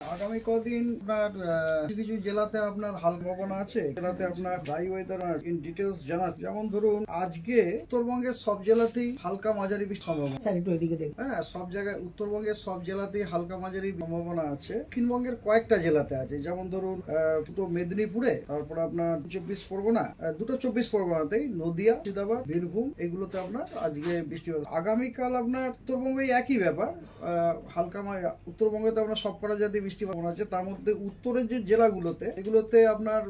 আগামী কদিন আপনার কিছু কিছু জেলাতে আপনার হালকা আছে। জেলাতে আপনার ড্রাই ওয়েদার ইন ডিটেলস জানা যেমন ধরুন আজকে উত্তরবঙ্গের সব জেলাতেই হালকা মাঝারি বৃষ্টির সম্ভাবনা স্যার একটু এদিকে দেখুন। হ্যাঁ সব জায়গায় উত্তরবঙ্গের সব জেলাতেই হালকা মাঝারি সম্ভাবনা আছে। দক্ষিণবঙ্গের কয়েকটা জেলাতে আছে। যেমন ধরুন আহ, দুটো মেদিনীপুরে তারপর আপনার চব্বিশ পরগনা দুটো চব্বিশ পরগনাতেই নদিয়া মুর্শিদাবাদ বীরভূম এগুলোতে আপনার আজকে বৃষ্টি হবে আগামীকাল আপনার উত্তরবঙ্গে একই ব্যাপার। হালকা উত্তরবঙ্গে তো আপনার সব কটা জাতি বৃষ্টি আছে, তার মধ্যে উত্তরের যে জেলাগুলোতে এগুলোতে আপনার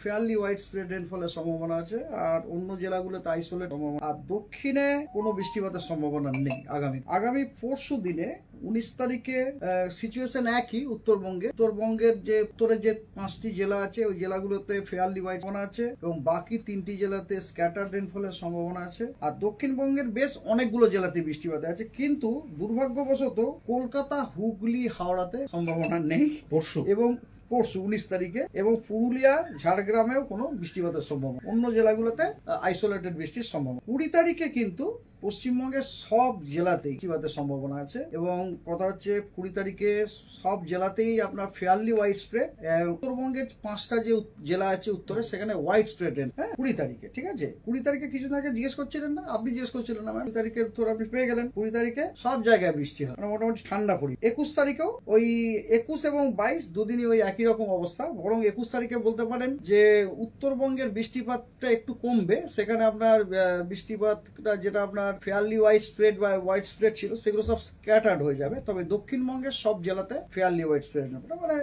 ফেয়ারলি ওয়াইড স্প্রেড রেনফলের সম্ভাবনা আছে, আর অন্য জেলাগুলোতে আইসোলেট সম্ভাবনা। আর দক্ষিণে কোনো বৃষ্টিপাতের সম্ভাবনা নেই আগামী। আগামী পরশু দিনে উনিশ তারিখে সিচুয়েশন একই উত্তরবঙ্গে। উত্তরবঙ্গের যে, উত্তরে যে পাঁচটি জেলা আছে, ওই জেলাগুলোতে ফেয়ারলি সম্ভাবনা আছে, এবং বাকি তিনটি জেলাতে স্ক্যাটার রেনফলের সম্ভাবনা আছে। আর দক্ষিণবঙ্গের বেশ অনেকগুলো জেলাতে বৃষ্টিপাত আছে, কিন্তু দুর্ভাগ্যবশত কলকাতা, হুগলি, হাওড়াতে সম্ভাবনা নেই। পরশু। এবং পরশু উনিশ তারিখে। এবং পুরুলিয়া ঝাড়গ্রামেও কোনো বৃষ্টিপাতের সম্ভাবনা। অন্য জেলাগুলোতে আইসোলেটেড বৃষ্টির সম্ভাবনা। কুড়ি তারিখে কিন্তু পশ্চিমবঙ্গের সব জেলাতেই বৃষ্টিপাতের সম্ভাবনা আছে এবং কথা হচ্ছে কুড়ি তারিখে সব জেলাতেই আপনার ফেয়ারলি ওয়াইড স্প্রেড উত্তরবঙ্গের পাঁচটা যে জেলা আছে উত্তরে, সেখানে ওয়াইড স্প্রেড হ্যাঁ কুড়ি তারিখে, ঠিক আছে? কুড়ি তারিখে কিছুদিন আগে জিজ্ঞেস করছিলেন না? আপনি জিজ্ঞেস করছিলেন না কুড়ি তারিখের উত্তর আপনি পেয়ে গেলেন। কুড়ি তারিখে সব জায়গায় বৃষ্টি হয় মানে মোটামুটি ঠান্ডা পড়ি। একুশ তারিখেও ওই একুশ এবং বাইশ দুদিনই ওই একই রকম অবস্থা, বরং একুশ তারিখে বলতে পারেন যে উত্তরবঙ্গের বৃষ্টিপাতটা একটু কমবে। সেখানে আপনার বৃষ্টিপাতটা যেটা আপনার ফেয়ারলি ওয়াইড স্প্রেড বা ওয়াইড স্প্রেড ছিল, সেগুলো সব স্ক্যাটার্ড হয়ে যাবে। তবে দক্ষিণবঙ্গের সব জেলাতে ফেয়ারলি ওয়াইড স্প্রেড মানে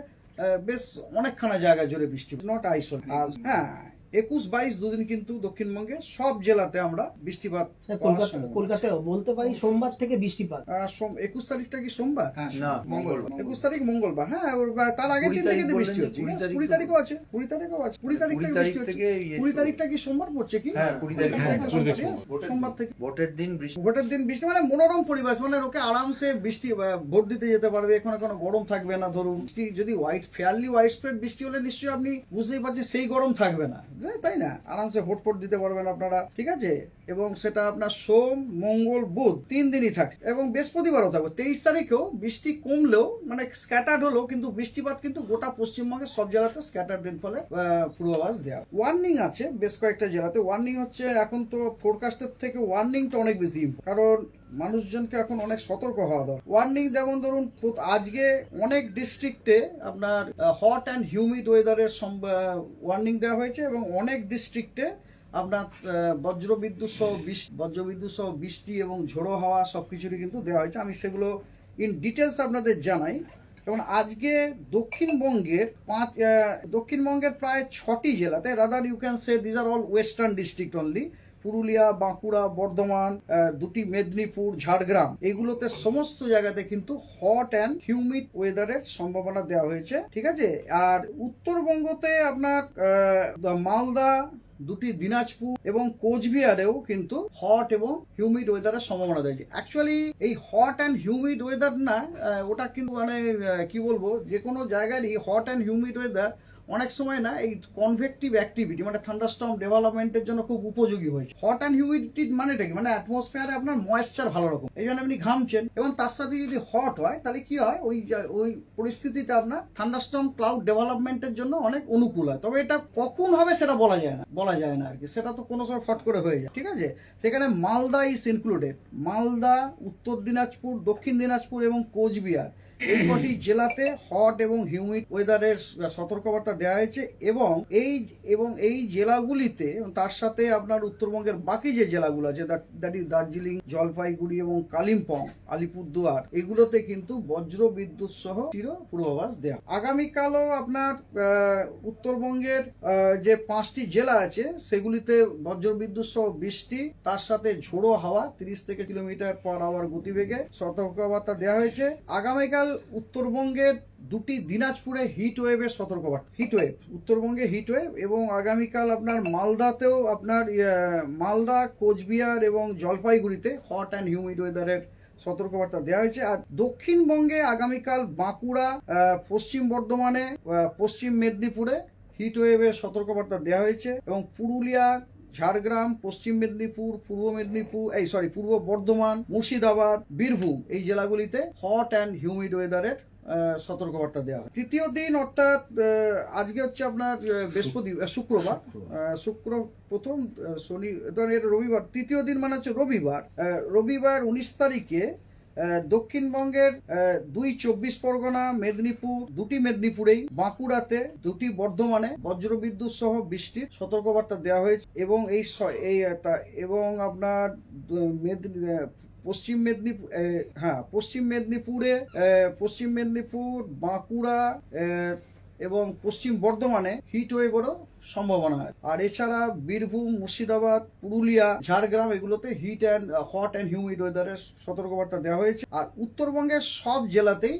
বেশ অনেকখানা জায়গা জুড়ে বৃষ্টি। নট আইসোল আর হ্যাঁ একুশ বাইশ দুদিন কিন্তু দক্ষিণবঙ্গে সব জেলাতে আমরা বৃষ্টিপাত কলকাতায় বলতে পারি সোমবার থেকে বৃষ্টিপাত। একুশ তারিখটা কি সোমবার? হ্যাঁ মঙ্গলবার। একুশ তারিখ মঙ্গলবার হ্যাঁ তার কুড়ি দিন থেকে বৃষ্টি হচ্ছে কুড়ি তারিখও আছে কুড়ি তারিখও আছে কুড়ি তারিখ থেকে বৃষ্টি হচ্ছে। ইয়ে কুড়ি তারিখটা কি সোমবার পড়ছে কি হ্যাঁ, হ্যাঁ, সোমবার, থেকে। ভোটের দিন বৃষ্টি ভোটের দিন বৃষ্টি মানে মনোরম পরিবেশ মানে লোকে আরামসে বৃষ্টি ভোট দিতে যেতে পারবে এখানে কোনো গরম থাকবে না ধরুন। যদি হোয়াইট ফেয়ারলি হোয়াইট স্প্রেড বৃষ্টি হলে নিশ্চয়ই আপনি বুঝতেই পারছেন সেই গরম থাকবে না। তাই না? আরামসে হোটফোট দিতে পারবেন আপনারা, ঠিক আছে? এবং সেটা আপনার সোম, মঙ্গল, বুধ, তিন দিনই থাকছে। এবং বৃহস্পতিবারও থাকবে। তেইশ তারিখেও বৃষ্টি কমলেও মানে স্ক্যাটার্ড হলেও কিন্তু বৃষ্টিপাত কিন্তু গোটা পশ্চিমবঙ্গের সব জেলাতে স্ক্যাটার্ড রেনফলে পূর্বাভাস দেওয়া। ওয়ার্নিং আছে বেশ কয়েকটা জেলাতে। ওয়ার্নিং হচ্ছে, এখন তো ফোরকাস্টের থেকে ওয়ার্নিংটা অনেক বেশি কারণ মানুষজনকে এখন অনেক সতর্ক হওয়া দরকার। ওয়ার্নিং যেমন ধরুন আজকে অনেক ডিস্ট্রিক্টে আপনার হট অ্যান্ড হিউমিড ওয়েদারের ওয়ার্নিং দেওয়া হয়েছে এবং অনেক ডিস্ট্রিক্টে আপনার বজ্রবিদ্যুৎ সহ বজ্রবিদ্যুৎ সহ বৃষ্টি এবং ঝোড়ো হাওয়া সব কিছুরই কিন্তু দেওয়া হয়েছে। আমি সেগুলো ইন ডিটেলস আপনাদের জানাই। যেমন আজকে দক্ষিণবঙ্গের পাঁচ দক্ষিণবঙ্গের প্রায় ছটি জেলাতে rather you can say these are all western district only Purulia, Bankura, Bardhaman দুটি মেদিনীপুর, ঝাড়গ্রাম, এগুলোতে সমস্ত জায়গাতে কিন্তু হট অ্যান্ড হিউমিড ওয়েদারের সম্ভাবনা দেওয়া হয়েছে, ঠিক আছে? আর উত্তরবঙ্গতে আপনার মালদা, দুটি দিনাজপুর এবং কোচবিহারেও কিন্তু হট এবং হিউমিড ওয়েদারের সম্ভাবনা রয়েছে। অ্যাকচুয়ালি এই হট অ্যান্ড হিউমিড ওয়েদার না ওটা কিন্তু মানে কি বলব? যে কোনো জায়গারই হট অ্যান্ড হিউমিড ওয়েদার অনেক সময় না এই কনভেক্টিভ অ্যাক্টিভিটি মানে থান্ডারস্টর্ম ডেভেলপমেন্টের জন্য খুব উপযোগী হয়েছে। হট অ্যান্ড হিউমিডিটি মানেটা কি? মানে অ্যাটমসফিয়ারে আপনার ময়েশ্চার ভালো রকম। এই জন্য আপনি ঘামছেন এবং তার সাথে যদি হট হয়, তাহলে কি হয়? ওই ওই পরিস্থিতিতে আপনার থান্ডারস্টর্ম ক্লাউড ডেভেলপমেন্টের জন্য অনেক অনুকূল হয়। তবে এটা কখন হবে সেটা বলা যায় না, বলা যায় না আর কি সেটা তো কোনো সময় ফট করে হয়ে যায়। ঠিক আছে? সেখানে মালদা ইজ ইনক্লুডেড মালদা, উত্তর দিনাজপুর, দক্ষিণ দিনাজপুর এবং কোচবিহার। এই কটি জেলাতে হট এবং হিউমিড ওয়েদারের সতর্কবার্তা দেওয়া হয়েছে এবং এই এবং এই জেলাগুলিতে, তার সাথে আপনার উত্তরবঙ্গের বাকি যে জেলাগুলো আছে দ্যাট ইজ দার্জিলিং, জলপাইগুড়ি এবং কালিম্পং, আলিপুরদুয়ার, এগুলোতে কিন্তু বজ্র বিদ্যুৎ সহ চির পূর্বাভাস দেওয়া আগামীকালও আপনার উত্তরবঙ্গের যে পাঁচটি জেলা আছে, সেগুলিতে বজ্র বিদ্যুৎ সহ বৃষ্টি, তার সাথে ঝোড়ো হাওয়া, তিরিশ থেকে কিলোমিটার পার আওয়ার গতিবেগে সতর্কবার্তা দেওয়া হয়েছে। আগামীকাল উত্তরবঙ্গের দুটি দিনাজপুরে হিট ওয়েভের সতর্কবার্তা হিট ওয়েভ উত্তরবঙ্গে হিট ওয়েভ এবং আগামীকাল আপনার মালদাতেও আপনার মালদা, কোচবিহার এবং জলপাইগুড়িতে হট অ্যান্ড হিউমিড ওয়েদারের সতর্কবার্তা দেওয়া হয়েছে। আর দক্ষিণবঙ্গে আগামীকাল বাঁকুড়া পশ্চিম বর্ধমানে পশ্চিম মেদিনীপুরে হিট ওয়েভের সতর্কবার্তা দেওয়া হয়েছে এবং পুরুলিয়া ঝাড়গ্রাম পশ্চিম মেদিনীপুর পূর্ব মেদিনীপুর এই সরি পূর্ব বর্ধমান মুর্শিদাবাদ বীরভূম এই জেলাগুলিতে হট অ্যান্ড হিউমিড ওয়েদারের সতর্কবার্তা দেওয়া হয়। তৃতীয় দিন অর্থাৎ আজকে হচ্ছে আপনার বৃহস্পতি শুক্রবার শুক্র প্রথম শনি এটা রবিবার তৃতীয় দিন মানে হচ্ছে রবিবার রবিবার উনিশ তারিখে দক্ষিণবঙ্গের দুই চব্বিশ পরগনা, মেদিনীপুর, দুটি মেদিনীপুরেই, বাঁকুড়াতে দুটি বর্ধমানে বজ্রবিদ্যুৎ সহ বৃষ্টির সতর্কবার্তা দেওয়া হয়েছে। এবং এই এই এবং আপনার মেদিনী পশ্চিম মেদিনীপুর হ্যাঁ পশ্চিম মেদিনীপুরে পশ্চিম মেদিনীপুর, বাঁকুড়া এবং পশ্চিম বর্ধমানে হিট ওয়েভেরও সম্ভাবনা হয় আর এছাড়া বীরভূম, মুর্শিদাবাদ, পুরুলিয়া, ঝাড়গ্রাম, এগুলোতে heat and hot and humid ওয়েদারের সতর্কবার্তা দেওয়া হয়েছে। আর উত্তরবঙ্গের সব জেলাতেই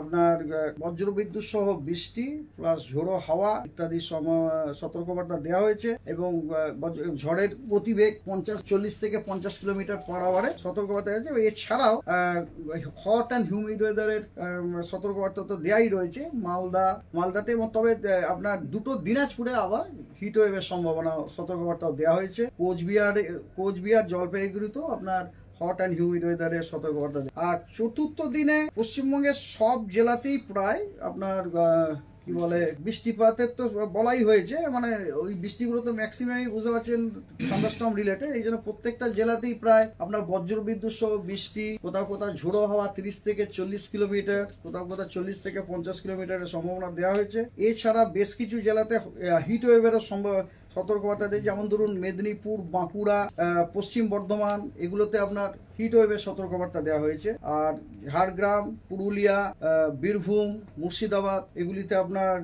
আপনার বজ্রবিদ্যুৎ সহ বৃষ্টি প্লাস ঝোড়ো হাওয়া ইত্যাদি সতর্কবার্তা দেওয়া হয়েছে এবং ঝড়ের গতিবেগ পঞ্চাশ, চল্লিশ থেকে পঞ্চাশ কিলোমিটার পার আওয়ারে সতর্কবার্তা আছে এছাড়াও হট অ্যান্ড হিউমিড ওয়েদারের সতর্কবার্তা তো দেওয়াই রয়েছে। মালদা, মালদাতে এবং তবে আপনার দুটো দিনাজপুরে আবার হিট ওয়েভের সম্ভাবনা, সতর্কবার্তাও দেওয়া হয়েছে কোচবিহার কোচবিহার জলপাইগুড়িতেও আপনার হট অ্যান্ড হিউমিড ওয়েদারের সতর্কবার্তা। আর চতুর্থ দিনে পশ্চিমবঙ্গের সব জেলাতেই প্রায় আপনার কি বলে, বৃষ্টিপাতের তো বলাই হয়েছে মানে ওই বৃষ্টিগুলো তো ম্যাক্সিমামই বুঝতে পারছেন থান্ডারস্টর্ম রিলেটেড এই জন্য প্রত্যেকটা জেলাতেই প্রায় আপনার বজ্র বিদ্যুৎ সহ বৃষ্টি, কোথাও কোথাও ঝোড়ো হওয়া তিরিশ থেকে চল্লিশ কিলোমিটার, কোথাও কোথাও চল্লিশ থেকে পঞ্চাশ কিলোমিটারের সম্ভাবনা দেওয়া হয়েছে। এছাড়া বেশ কিছু জেলাতে হিট ওয়েভেরও সম্ভব সতর্কবার্তা দিয়েছে যেমন ধরুন মেদিনীপুর বাঁকুড়া পশ্চিম বর্ধমান এগুলোতে আপনার হিট ওয়েভের সতর্কবার্তা দেওয়া হয়েছে। আর ঝাড়গ্রাম পুরুলিয়া বীরভূম মুর্শিদাবাদ এগুলিতে আপনার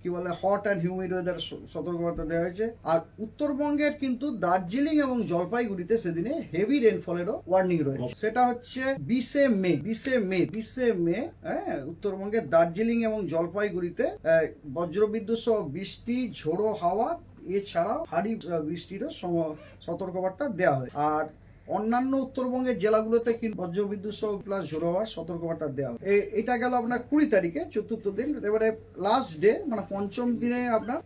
কি বলে হট অ্যান্ড হিউমিড ওয়েদার সতর্কবার্তা দেওয়া হয়েছে। আর উত্তরবঙ্গের কিন্তু দার্জিলিং এবং জলপাইগুড়িতে সেদিনে হেভি রেনফলেরও ওয়ার্নিং রয়েছে। সেটা হচ্ছে বিশে মে বিশে মে বিশে মে হ্যাঁ উত্তরবঙ্গের দার্জিলিং এবং জলপাইগুড়িতে বজ্রবিদ্যুৎ সহ বৃষ্টি ঝোড়ো হাওয়া এছাড়াও ভারী বৃষ্টির বৃষ্টিরও সতর্কবার্তা দেওয়া হয়। আর অন্যান্য উত্তরবঙ্গের জেলাগুলোতে কিন্তু বজ্রবিদ্যুৎ সহ প্লাস ঝোড়ো হওয়ার সতর্কবার্তা দেওয়া এ- এটা গেল আপনার কুড়ি তারিখে, চতুর্থ দিন। এবারে লাস্ট ডে মানে পঞ্চম দিনে আপনার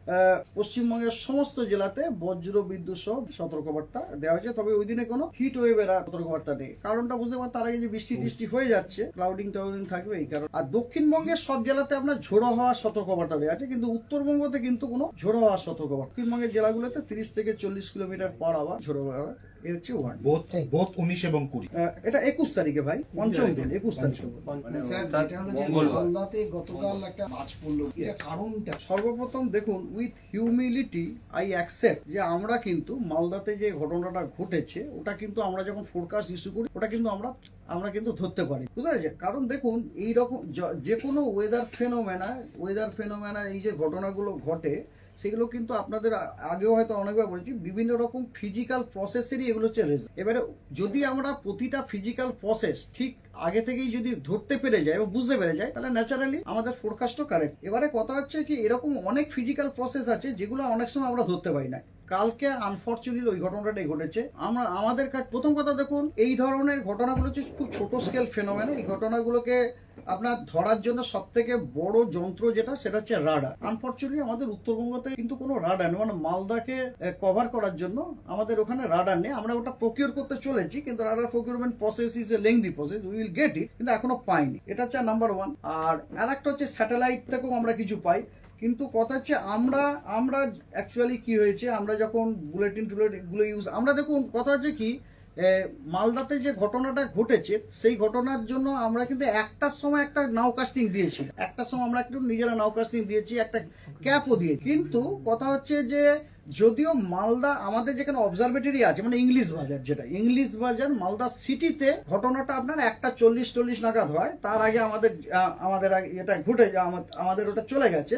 পশ্চিমবঙ্গের সমস্ত জেলাতে বজ্র বিদ্যুৎ সহ সতর্কবার্তা দেওয়া হয়েছে। তবে ওই দিনে কোনো হিট ওয়েভের আর সতর্কবার্তা নেই। কারণটা বুঝতে পারেন তার আগে যে বৃষ্টি টিষ্টি হয়ে যাচ্ছে ক্লাউডিং টাউডিং থাকবে এই কারণে। আর দক্ষিণবঙ্গের সব জেলাতে আপনার ঝোড়ো হওয়ার সতর্কবার্তা দেওয়া আছে, কিন্তু উত্তরবঙ্গতে কিন্তু কোনো ঝোড়ো হওয়ার সতর্কবার্তা দক্ষিণবঙ্গের জেলাগুলোতে তিরিশ থেকে চল্লিশ কিলোমিটার পার আবার ঝোড়ো হওয়ার এ হচ্ছে ওয়ান বোধ বোধ উনিশ এবং কুড়ি। এটা একুশ তারিখে ভাই পঞ্চম দিন একুশ তারিখে। মানে স্যার যেটা হলো যে মালদাতে গতকাল একটা মাছ পড়ল। কারণটা? সর্বপ্রথম দেখুন উইথ হিউমিলিটি আই অ্যাকসেপ্ট যে আমরা কিন্তু মালদাতে যে ঘটনাটা ঘটেছে ওটা কিন্তু আমরা যখন ফোরকাস্ট ইস্যু করি ওটা কিন্তু আমরা আমরা কিন্তু ধরতে পারি। বুঝতে পেরেছে কারণ দেখুন এই রকম য- যে কোনো ওয়েদার ফেনোমেনা ওয়েদার ফেনোমেনা এই যে ঘটনাগুলো ঘটে সেগুলো কিন্তু আপনাদের আগেও হয়তো অনেকবার বলেছি, বিভিন্ন রকম ফিজিক্যাল প্রসেসেরই এগুলো হচ্ছে রেজাল্ট এবারে যদি আমরা প্রতিটা ফিজিক্যাল প্রসেস ঠিক আগে থেকেই যদি ধরতে পেরে যায় এবং বুঝতে পেরে যায় তাহলে ন্যাচারালি আমাদের ফোরকাস্টও কারেক্ট এবারে কথা হচ্ছে কি, এরকম অনেক ফিজিক্যাল প্রসেস আছে যেগুলো অনেক সময় আমরা ধরতে পারি না। কালকে আনফর্চুনেটলি ওই ঘটনাটাই ঘটেছে। আমরা, আমাদের কাছে প্রথম কথা দেখুন, এই ধরনের ঘটনাগুলো হচ্ছে খুব ছোট স্কেল ফেনোমেন এই ঘটনাগুলোকে আপনার ধরার জন্য সব থেকে বড় যন্ত্র যেটা, সেটা হচ্ছে রাডার আনফর্চুনেটলি আমাদের উত্তরবঙ্গতে কিন্তু কোনো রাডার নেই। মানে মালদাকে কভার করার জন্য আমাদের ওখানে রাডার নেই। আমরা ওটা প্রকিউর করতে চলেছি, কিন্তু radar procurement process is a lengthy process will get it কিন্তু এখনও পাইনি। এটা হচ্ছে নাম্বার ওয়ান আর আরেকটা হচ্ছে স্যাটেলাইট থেকেও আমরা কিছু পাই। কিন্তু কথা হচ্ছে আমরা আমরা অ্যাকচুয়ালি কি হয়েছে, আমরা যখন বুলেটিন টুলেটগুলো ইউজ আমরা দেখুন, কথা হচ্ছে কি মালদাতে যে ঘটনাটা ঘটেছে, সেই ঘটনার জন্য আমরা কিন্তু একটার সময় একটা নাউকাস্টিং দিয়েছি। একটার সময় আমরা একটু নিজেরা নাউকাস্টিং দিয়েছি, একটা ক্যাপও দিয়ে কিন্তু কথা হচ্ছে যে যদিও মালদা আমাদের যেখানে অবজারভেটরি আছে মানে ইংলিশ বাজার যেটা ইংলিশ বাজার মালদা সিটিতে ঘটনাটা আপনার একটা চল্লিশ চল্লিশ নাগাদ হয়। তার আগে আমাদের আমাদের এটা ঘটে আমাদের ওটা চলে গেছে।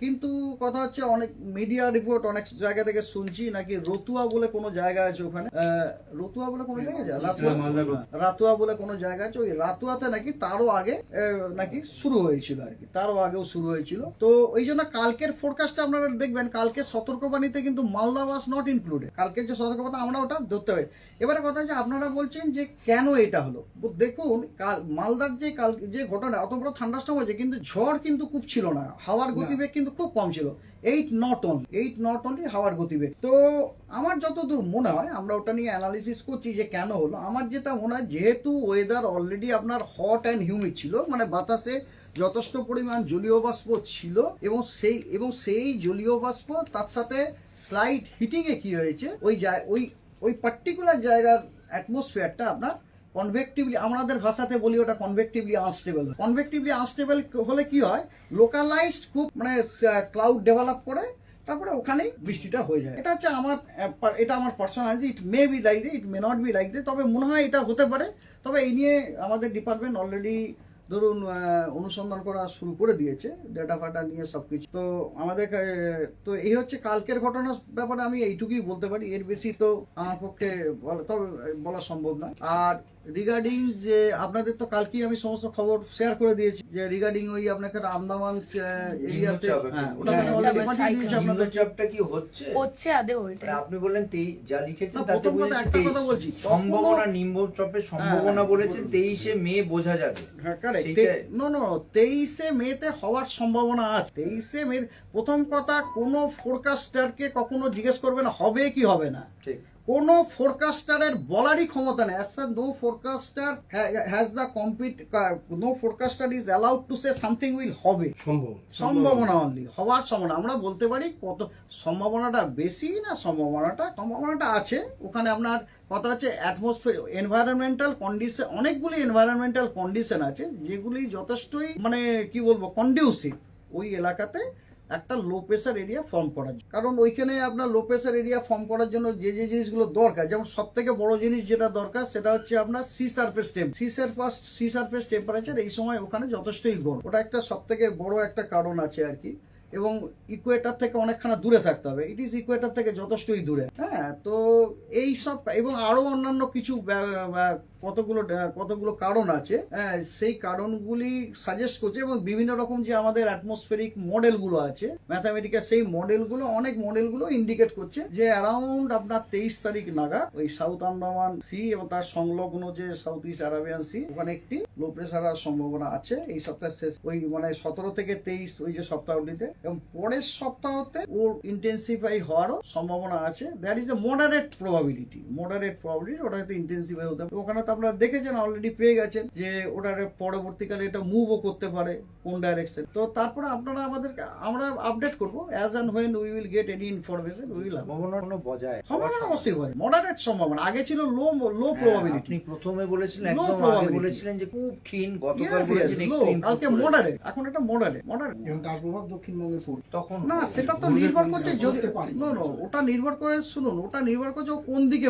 কিন্তু কথা হচ্ছে অনেক মিডিয়া রিপোর্ট অনেক জায়গা থেকে শুনছি নাকি রতুয়া বলে কোনো জায়গা আছে ওখানে? রতুয়া বলে কোনো জায়গা আছে? রাতুয়া রাতুয়া বলে কোনো জায়গা আছে? ওই রাতুয়াতে নাকি তারও আগে নাকি শুরু হয়েছিল আর কি তারও আগেও শুরু হয়েছিল। তো ওই জন্য কালকের ফোরকাস্টটা আপনারা দেখবেন কালকে সতর্কবাণীতে কিন্তু মালদা ওয়াজ নট ইনক্লুডেড কালকের যে সতর্কবাণী আমরা ওটা ধরতে পারি। এবারে কথা হচ্ছে আপনারা বলছেন যে কেন এটা হলো? দেখুন কাল মালদার যে কাল যে ঘটনা অত বড় থান্ডাস্টর্ম হয়েছে কিন্তু ঝড় কিন্তু খুব ছিল না। হাওয়ার গতিবেগ কিন্তু খুব কম ছিল। Eight knot on eight knot only হাওয়ার গতিবেগ। তো আমার যতদূর মনে হয় আমরা ওটা নিয়ে অ্যানালিসিস করছি যে কেন হলো। আমার যেটা মনে হয় যেহেতু ওয়েদার অলরেডি আপনার হট অ্যান্ড হিউমিড ছিল মানে বাতাসে যথেষ্ট পরিমাণ জলীয় বাষ্প ছিল এবং সেই এবং সেই জলীয় বাষ্প তার সাথে স্লাইড হিটিং এ কি হয়েছে, ওই ওই ওই পার্টিকুলার জায়গার অ্যাটমসফিয়ারটা আপনার কনভেক্টিভলি আমাদের ভাষাতে বলি ওটা কনভেক্টিভলি আনস্টেবল কনভেক্টিভলি আনস্টেবল হলে কি হয় লোকালাইজড খুব মানে ক্লাউড ডেভেলপ করে, তারপরে ওখানেই বৃষ্টিটা হয়ে যায়। এটা হচ্ছে আমার এটা আমার personal it may be like they it may not be like they তবে মনে হয় এটা হতে পারে। তবে এই নিয়ে আমাদের ডিপার্টমেন্ট অলরেডি ধরুন অনুসন্ধান করা শুরু করে দিয়েছে ডেটা ফাটা নিয়ে সব কিছু তো আমাদের তো এই হচ্ছে কালকের ঘটনার ব্যাপারে আমি এইটুকুই বলতে পারি। এর বেশি তো আমার পক্ষে তবে বলা সম্ভব না আর রিগার্ডিং যে আপনাদের তো কালকেই আমি সমস্ত খবর শেয়ার করে দিয়েছি যে রিগার্ডিং ওই আপনাকে আন্দামান এরিয়াতে হ্যাঁ ওটা cyclone। আপনাদের। নিম্নচাপটা কি হচ্ছে? হচ্ছে আদেও মানে এটা আপনি বললেন তেই যা লিখেছেন তাতে প্রথম কথা একটা কথা বলছি। সম্ভাবনা নিম্নচাপের সম্ভাবনা হ্যাঁ, বলেছে তেইশে মে বোঝা যাবে। হ্যাঁ কারেক্ট। নো নো তেইশে মেতে হওয়ার সম্ভাবনা আছে। তেইশে মে প্রথম কথা কোনো ফোরকাস্টারকে কখনো জিজ্ঞেস করবে না হবে কি হবে না। ঠিক। কোনো ফোরকাস্টারের বলারই ক্ষমতা নেই। As no forecaster has the compete no forecaster is allowed to say something will হবে। সম্ভাবনা অনলি হওয়ার সম্ভাবনা। আমরা বলতে পারি কত সম্ভাবনাটা বেশি না সম্ভাবনাটা সম্ভাবনাটা আছে। ওখানে আপনার কথা হচ্ছে অ্যাটমসফিয়ার এনভায়রনমেন্টাল কন্ডিশন অনেকগুলি এনভায়রনমেন্টাল কন্ডিশন আছে যেগুলি যথেষ্টই মানে কি বলব কন্ডিউসিভ ওই এলাকাতে। একটা লো প্রেশার এরিয়া ফর্ম করার। কারণ ওইখানে আপনার লো প্রেশার এরিয়া ফর্ম করার জন্য যে যে জিনিসগুলো দরকার, যেমন সব থেকে বড় জিনিস যেটা দরকার, সেটা হচ্ছে আপনার sea surface temp sea surface sea surface temperature এই সময় ওখানে যথেষ্টই গরম ওটা একটা সব থেকে বড় একটা কারণ আছে আর কি এবং ইকুয়েটার থেকে অনেকখানা দূরে থাকতে হবে। ইট ইজ ইকুয়েটার থেকে যথেষ্টই দূরে। হ্যাঁ তো এই সব এবং আরও অন্যান্য কিছু কতগুলো কতগুলো কারণ আছে। হ্যাঁ সেই কারণগুলি সাজেস্ট করছে এবং বিভিন্ন রকম যে আমাদের অ্যাটমসফেরিক মডেলগুলো আছে ম্যাথামেটিক্যাল সেই মডেলগুলো অনেক মডেলগুলো ইন্ডিকেট করছে যে অ্যারাউন্ড আপনার তেইশ তারিখ নাগাদ ওই সাউথ আন্দামান সি এবং তার সংলগ্ন যে সাউথ ইস্ট আরাবিয়ান সি ওখানে একটি লো প্রেশার সম্ভাবনা আছে। এই সপ্তাহের শেষ, ওই মানে সতেরো থেকে তেইশ ওই যে সপ্তাহটিতে। এবং পরের সপ্তাহতে ওর ইন্টেন্সিফাই হওয়ারও সম্ভাবনা আছে। That is a moderate probability moderate probability ওটা হয়তো ইন্টেন্সিফাই হতে পারে। ওখানে তো আপনারা দেখেছেন অলরেডি পেয়ে গেছেন যে ওটার পরবর্তীকালে এটা মুভও করতে পারে কোন ডাইরেকশন তো তারপরে আপনারা আমাদেরকে আমরা আপডেট করব। As and when we will get any information will সম্ভাবনা বজায় সম্ভাবনা অবশ্যই হয় মডারেট সম্ভাবনা। আগে ছিল লো লো প্রবাবিলিটি আপনি প্রথমে বলেছিলেন একদম আগে বলেছিলেন যে খুব ক্ষীণ গতকাল একটু কালকে। মডারেট এখন এটা মডারেট মডারেট এবং তার প্রভাব পড়বে তখন না সেটা তো নির্ভর করছে যদি বলতে পারি। নো নো ওটা নির্ভর করে শুনুন ওটা নির্ভর করছে ও কোন দিকে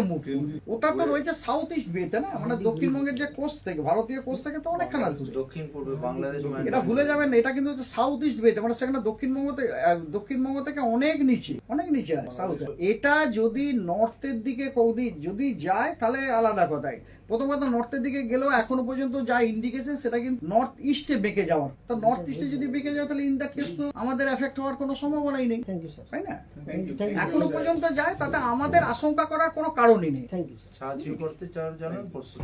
ওটা তো রয়েছে সাউথ ইস্ট বেতে না? মানে দক্ষিণবঙ্গের যে কোস্ট থেকে ভারতীয় কোস্ট থেকে তো অনেকখানা দূরে। দক্ষিণ পূর্বে বাংলাদেশ মানে এটা ভুলে যাবেন এটা কিন্তু সাউথ ইস্ট বেতে মানে সেখানে দক্ষিণবঙ্গ থেকে দক্ষিণবঙ্গ থেকে অনেক নিচে অনেক নিচে আছে সাউথ এটা যদি নর্থের দিকে কৌদি যদি যায় তাহলে আলাদা কথাই। প্রথম কথা নর্থের দিকে গেলেও এখনও পর্যন্ত যা ইন্ডিকেশন সেটা কিন্তু নর্থ ইস্টে বেঁকে যাওয়ার। তো নর্থ ইস্টে যদি বেঁকে যায় তাহলে ইন দ্যাট কেস তো আমাদের এফেক্ট হওয়ার কোনো সম্ভাবনাই নেই। থ্যাংক ইউ স্যার তাই না? থ্যাংক ইউ এখনও পর্যন্ত যায় তাতে আমাদের আশঙ্কা করার কোনো কারণই নেই। থ্যাংক ইউ স্যার সাহায্য করতে চাওয়ার জন্য প্রস্তুত।